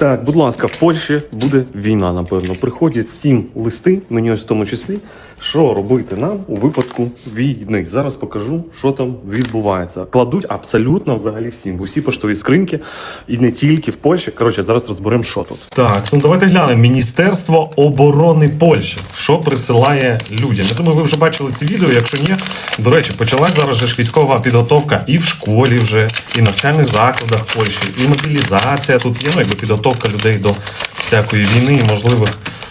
Так, будь ласка, в Польщі буде війна, напевно. Приходять всім листи, мені ось в тому числі, що робити нам у випадку війни. Зараз покажу, що там відбувається. Кладуть абсолютно взагалі всім. Усі поштові скриньки, і не тільки в Польщі. Коротше, зараз розберемо, що тут. Так, ну давайте глянемо. Міністерство оборони Польщі. Що присилає людям? Я думаю, ви вже бачили ці відео. Якщо ні, до речі, почалась зараз ж військова підготовка і в школі вже, і навчальних закладах Польщі, і мобілізація. Тут є ну, якби підготовка людей до всякої війни і можливих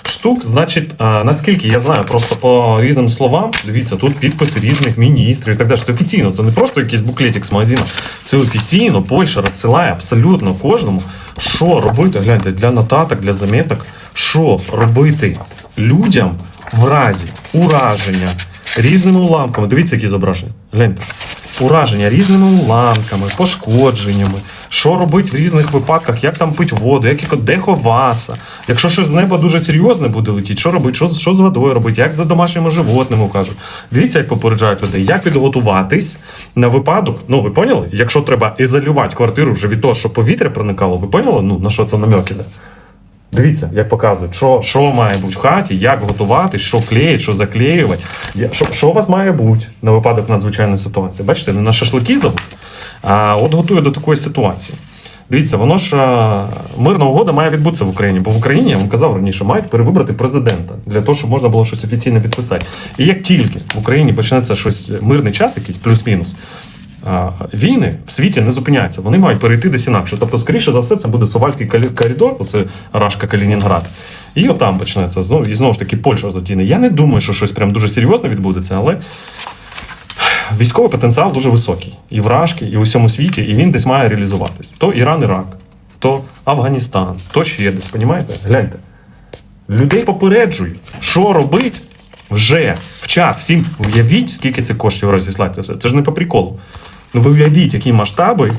штук. Значить, а, наскільки я знаю, просто по різним словам, дивіться, тут підписи різних міністрів і так далі. Це офіційно, це не просто якийсь буклетик з магазину. Це офіційно Польща розсилає абсолютно кожному, що робити, гляньте, для нотаток, для заметок, що робити людям в разі ураження різними уламками. Дивіться, які зображення. Гляньте. Ураження різними уламками, пошкодженнями, що робити в різних випадках, як там пити воду, як де ховатися. Якщо щось з неба дуже серйозне буде летіти, що робити, що, що з водою робити, як за домашніми животними кажуть. Дивіться, як попереджають людей, як підготуватись на випадок. Ну, ви поняли? Якщо треба ізолювати квартиру вже від того, що повітря проникало, ви поняли? Ну, на що це намек іде? Дивіться, як показують, що, що має бути в хаті, як готувати, що клеїть, що заклеювати. Що, що у вас має бути на випадок надзвичайної ситуації? Бачите, не на шашлики забудь, а от готує до такої ситуації. Дивіться, воно ж мирна угода має відбутися в Україні, бо в Україні, я вам казав раніше, мають перевибрати президента для того, щоб можна було щось офіційно підписати. І як тільки в Україні почнеться щось мирний час, якийсь плюс-мінус, війни в світі не зупиняються. Вони мають перейти десь інакше. Тобто, скоріше за все, це буде Сувальський коридор, оце Рашка Калінінград. І отам почнеться знову і знову ж таки Польща затіне. Я не думаю, що щось прям дуже серйозне відбудеться, але військовий потенціал дуже високий. І в Рашки, і в усьому світі, і він десь має реалізуватись. То Іран, Ірак, то Афганістан, то ще десь, понімаєте? Гляньте. Людей попереджують, що робить вже в чат. Всім уявіть, скільки це коштів розіслати це все. Це ж не по приколу. Ну ви уявіть, які масштаби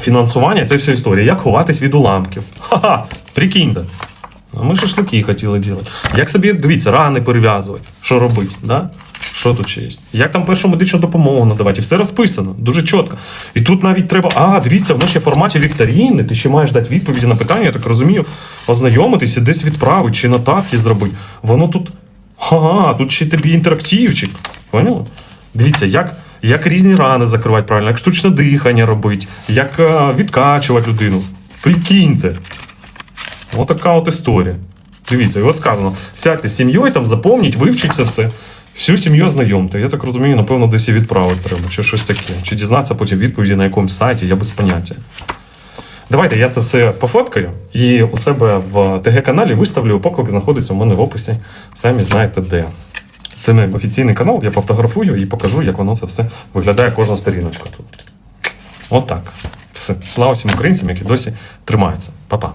фінансування, це вся історія. Як ховатись від уламків. Ха-ха, прикиньте. А ми шашлики хотіли робити. Як собі, дивіться, рани перев'язувати, що робити, да? Що тут ще є? Як там першу медичну допомогу надавати? І все розписано, дуже чітко. І тут навіть треба. А, дивіться, воно ще в форматі вікторіни. Ти ще маєш дати відповіді на питання, я так розумію, ознайомитися, десь відправити чи нотатки зробити. Воно тут. Ага, тут ще тобі інтерактивчик. Поняли? Дивіться, як, як різні рани закривати правильно, як штучне дихання робити, як е, відкачувати людину. Прикиньте. Отака от історія. Дивіться, і от сказано: сядьте з сім'єю, там заповніть, вивчіть це все. Всю сім'ю знайомте. Я так розумію, напевно, десь і відправити треба, чи щось таке. Чи дізнатися потім відповіді на якомусь сайті, я без поняття. Давайте я це все пофоткаю і у себе в ТГ-каналі виставлю. Поклик знаходиться у мене в описі. Самі знаєте де. Це не офіційний канал, я пофотографую і покажу, як воно це все виглядає кожна сторіночка тут. От так. Все. Слава всім українцям, які досі тримаються. Па-па.